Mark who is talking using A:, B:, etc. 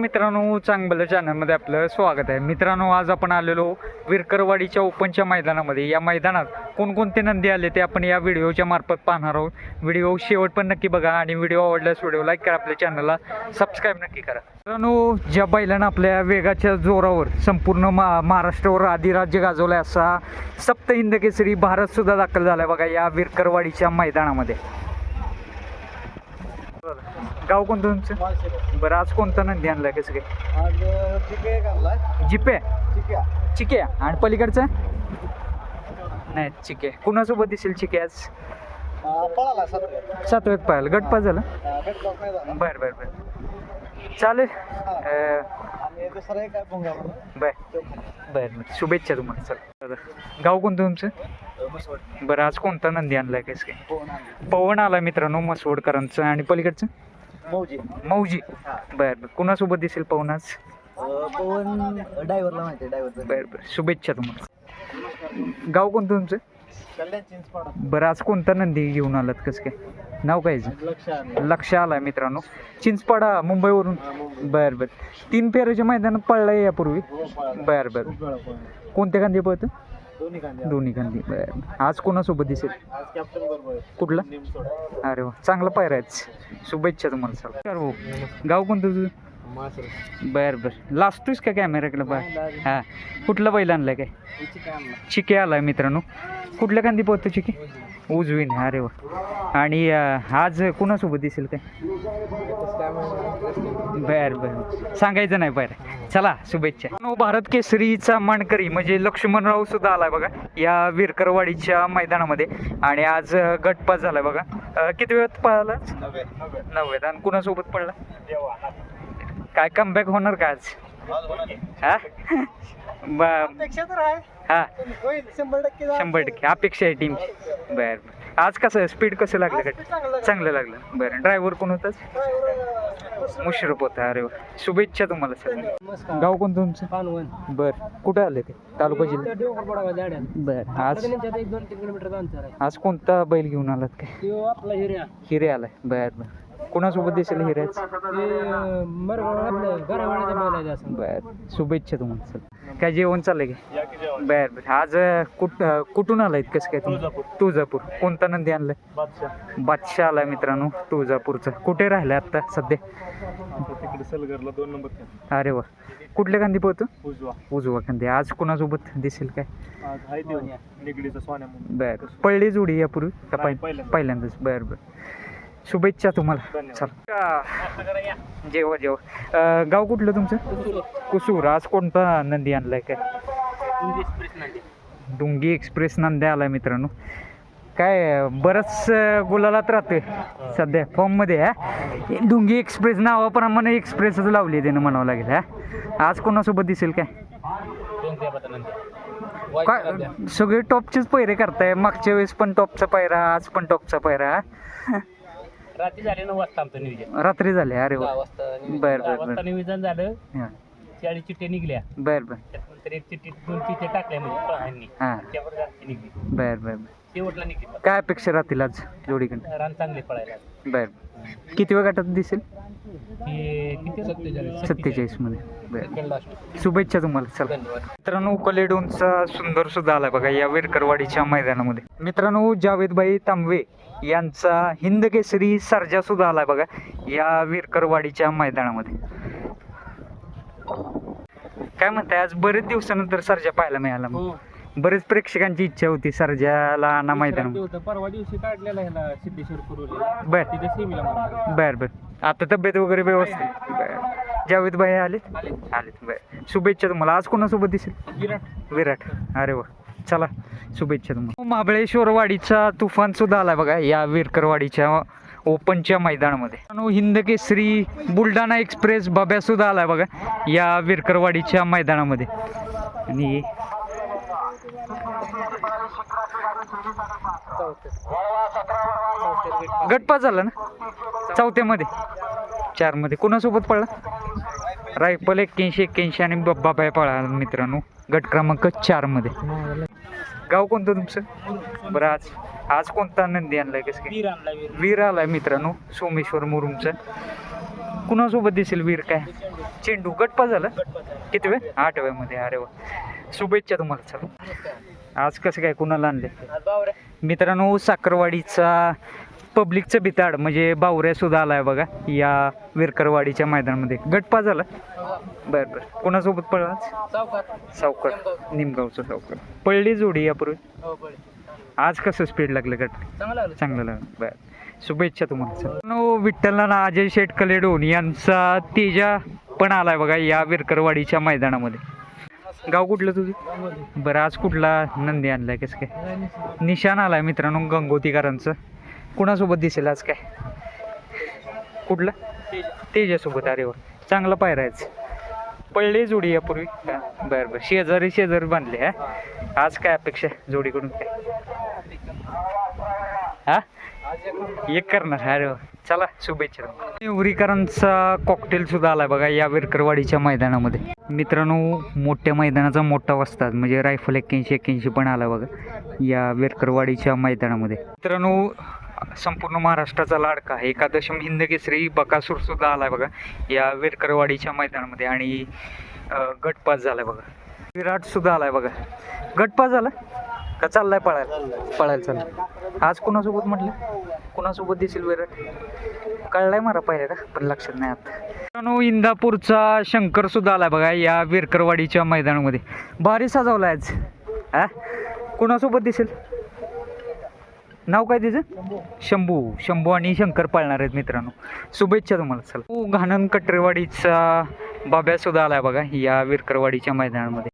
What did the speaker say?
A: मित्रांनो चांगलं चॅनलमध्ये आपलं स्वागत आहे. मित्रांनो आज आपण आलेलो विरकरवाडीच्या ओपनच्या मैदानामध्ये. या मैदानात कोणकोणते नंदी आले ते आपण या व्हिडिओच्या मार्फत पाहणार आहोत. व्हिडिओ शेवट पण नक्की बघा आणि व्हिडिओ आवडल्यास व्हिडिओ लाईक करा आपल्या चॅनलला सबस्क्राईब नक्की करा. मित्रांनो ज्या बैलानं आपल्या वेगाच्या जोरावर संपूर्ण मा महाराष्ट्रावर अधिराज्य गाजवलं आहे असा सप्त हिंद केसरी दाखल झाला आहे बघा या विरकरवाडीच्या मैदानामध्ये. गाव कोणतं तुमचं? बरं आज कोणता नंदी आणलाय कसं काय जिपे? चिके. आणि पलीकडचं? नाही चिके. कुणासोबत दिसेल चिके आज?
B: पळाला सतरा
A: सातव्यात पाहिलं गटपास झालं? बरं बरं बरं. चालेल. अं,
B: आणि दुसरा एक आहे भुंगा म्हणून
A: बर. बरं बरं. शुभेच्छा तुम्हाला. चल. गाव कोणतं तुमचं? बरं आज कोणता नंदी आणलाय कसं काय
B: पवन
A: आला. मित्रांनो मसवडकरांचं. आणि पलीकडचं?
B: मौजी.
A: मौजी. बरं बरं. कुणासोबत दिसेल पवन आज?
B: पवन ड्रायव्हरला माहिती ड्रायव्हर
A: बरं बरं. शुभेच्छा तुम्हाला. गाव कोणतं तुमचं? बरं आज कोणता नंदी घेऊन आलात कसं काय नाव काय?
B: लक्ष
A: आलाय मित्रांनो. चिंचपाडा मुंबईवरून. बरं बरं. तीन फेऱ्याच्या मैदानात पडलाय यापूर्वी.
B: हो पळाला.
A: बरं बरं.
B: पळाला.
A: कोणत्या कांदी पळतं?
B: दोन्ही
A: बरं. आज कोणासोबत दिसेल? कुठला? अरे वा. चांगला पायरा आहे शुभेच्छा तुम्हाला सर भाऊ. गाव कोणतं तुझं? बरं बरं. लाजतोयस का कॅमेराकडे बा हां. कुठला बैल आणलाय काय? चिके आलाय मित्रांनो. कुठल्या कांदी पोहतो चिके? उजवीने अरे वा. आणि आज कुणासोबत दिसेल काय? बर बर. सांगायचं नाही बरं. चला शुभेच्छा. नो, भारत केसरीचा मानकरी म्हणजे लक्ष्मणराव सुद्धा आलाय बघा या विरकरवाडीच्या मैदानामध्ये. आणि आज गटपास झालाय बघा. किती वेळात पळाला? नव्वद आणि कुणासोबत पडला काय कमबॅक होणार का आज? हा? हा.
B: शंभर टक्के
A: अपेक्षा आहे टीमची बरं आज कसं स्पीड कसं लागलं का?
B: चांगलं
A: लागलं. बरं. ड्रायव्हर कोण होताच मुशरफ होता. अरे वा. शुभेच्छा तुम्हाला सर गाव कोणतं तुमचं? बरं. कुठं आले ते? तालुका जिल्हा बरं. आज? आज कोणता बैल घेऊन आलात काय? हिरे आलाय. बरं बरं. कुणासोबत दिसेल हिऱ्याच? बरं. शुभेच्छा तुम्हाला सर काय जेवण चाललंय काय बरं बरं. आज कुठ कुठून आलायत कसं काय तुम्ही? तुळजापूर. कोणता नंदी आणलाय?
B: बादशाह.
A: बादशाह आलाय मित्रांनो तुळजापूरचा. कुठे राहिलाय आता सध्या?
B: तिकडे सलगरला दोन नंबर
A: अरे वा. कुठल्या गांधी पोहतो?
B: उजवा.
A: उजवा खांदी. आज कोणासोबत दिसेल काय? बर. पडली जोडी यापूर्वी? का. पहिल्यांदाच. बर बर. शुभेच्छा तुम्हाला. चल. जेवा जेवा. गाव कुठलं तुमचं? कुसूर. आज कोणता नंदी आणलाय काय? डुंगी एक्सप्रेस नंदी. आलाय मित्रांनो. काय बरंच गुलालात राहतोय सध्या फॉर्ममध्ये हा? डुंगी एक्सप्रेस नावाप्रमाणे एक्सप्रेसच लावली त्यानं म्हणावं लागेल हा? आज कोणासोबत दिसेल काय? काय सगळे टॉपचेच पैरे करताय. मागच्या वेळेस पण टॉपचा पैरा आज पण टॉपचा पैरा
C: रात्री झाले नऊ वाजता आमचं नियोजन.
A: रात्री झाले अरे वा.
C: दहा वाजता नियोजन-
A: बर,
C: दहा
A: बर,
C: वाजता
A: बर.
C: नियोजन झालं.
A: हा.
C: चाळीस चिठ्ठ्या निघल्या.
A: बर बर.
C: त्यानंतर एक चिठ्ठी दोन चिठ्ठ्या टाकल्या म्हणजे प्रहांनी
A: हा.
C: त्यावर जास्त निघली.
A: बर बर बर.
C: शेवटला निघली.
A: काय अपेक्षा राहतील आज जोडीकडे
C: रान चांगले पळायला.
A: बर किती वेळ गटात दिसेल?
C: सत्तेचाळीस.
A: मध्ये. शुभेच्छा तुम्हाला. चला. मित्रांनो कलेडोनचा सुंदर सुद्धा आला बघा या विरकरवाडीच्या मैदानामध्ये. मित्रांनो जावेदभाई तांबवे यांचा हिंद केसरी सर्जा सुद्धा आलाय बघा या विरकरवाडीच्या मैदानामध्ये. काय म्हणताय आज बरेच दिवसानंतर सर्जा पाहायला मिळाला मग. बरेच प्रेक्षकांची इच्छा होती सर्जाला आणा मैदान
B: परवा दिवशी काढलेला ह्याला सिद्धेश्वर कुरुले.
A: बर. बर बर. आता तब्येत वगैरे व्यवस्थित. बर. जावेद भाई आलेत? आलेत बर. शुभेच्छा तुम्हाला. आज कोणासोबत दिसेल?
B: विराट.
A: विराट. अरे वा. चला शुभेच्छा तुम्हाला. महाबळेश्वर वाडीचा तुफान सुद्धा आला बघा या विरकरवाडीच्या ओपनच्या मैदानामध्ये. हिंद केसरी बुलढाणा एक्सप्रेस बब्या सुद्धा आलाय बघा या विरकरवाडीच्या मैदानामध्ये. आणि गटपास झाला ना? चौथ्यामध्ये. चारमध्ये. कोणासोबत पडला रायफल एक्क्याऐंशी एक्क्याऐंशी आणि बाबाय पळा मित्रांनो. गट क्रमांक चारमध्ये. गाव कोणतं तुमचं? बरं आज आज कोणता नंदी आणलाय कसं काय?
C: वीर
A: आलाय मित्रांनो. सोमेश्वर मुरुमचं. कुणासोबत दिसेल वीर काय? चेंडू. गटपा झाला? किती वेळ आठव्यामध्ये. अरे वा. शुभेच्छा तुम्हाला. चला. आज कसं काय कुणाला आणले मित्रांनो साखरवाडीचा पब्लिकचं बिताड म्हणजे बावऱ्या सुद्धा आलाय बघा या विरकरवाडीच्या मैदानामध्ये. गटपा झाला? बरं बरं. कोणासोबत पळला सावकर. निमगावचं. सावकर. पळली जोडी यापूर्वी? आज कसं स्पीड लागलं गट? चांगलं लागलं. बरं. शुभेच्छा तुम्हाला. नो विठ्ठलनाना अजय शेठ कलेडोन यांचा तेजा पण आलाय बघा या विरकरवाडीच्या मैदानामध्ये. गाव कुठलं तुझं? बरं आज कुठला नंदी आणलाय कसं काय? निशाण आलाय मित्रांनो गंगोतीकरांचं. कुणासोबत दिसेल आज काय? कुठलं? तेजासोबत अरे वा. चांगला पायरायच पडले जोडी यापूर्वी? का बरं बरं. शेजारी शेजारी बांधले हा? आज काय अपेक्षा जोडीकडून काय? हा? एक करणार अरे चला शुभेच्छा. उरीकरांचा कॉकटेल सुद्धा आलाय बघा या विरकरवाडीच्या मैदानामध्ये. मित्रांनो मोठ्या मैदानाचा मोठा वस्ताद म्हणजे रायफल एक्क्याऐंशी एक्क्याऐंशी पण आला बघा या विरकरवाडीच्या मैदानामध्ये. मित्रांनो संपूर्ण महाराष्ट्राचा लाडका एकादशम हिंद केसरी बकासूर सुद्धा आलाय बघा या विरकरवाडीच्या मैदानामध्ये आणि गटपास झालाय बघा. विराट सुद्धा आलाय बघा. गटपास झाला? का चाललाय पळायला? पळायला चाललं आज कुणासोबत म्हटलं? कुणासोबत दिसेल विराट कळलाय मला पहिल्या पण लक्षात नाही आता. मित्रांनो, इंदापूरचा शंकर सुद्धा आला बघा या विरकरवाडीच्या मैदानामध्ये. भारी सजवलाय आज. हा? कुणासोबत दिसेल? नाव काय तिचं? शंभू. शंभू आणि शंकर पाळणार आहेत मित्रांनो. शुभेच्छा तुम्हाला चला. घाणन कटरेवाडीचा बाब्या सुद्धा आलाय बघा या विरकरवाडीच्या मैदानामध्ये.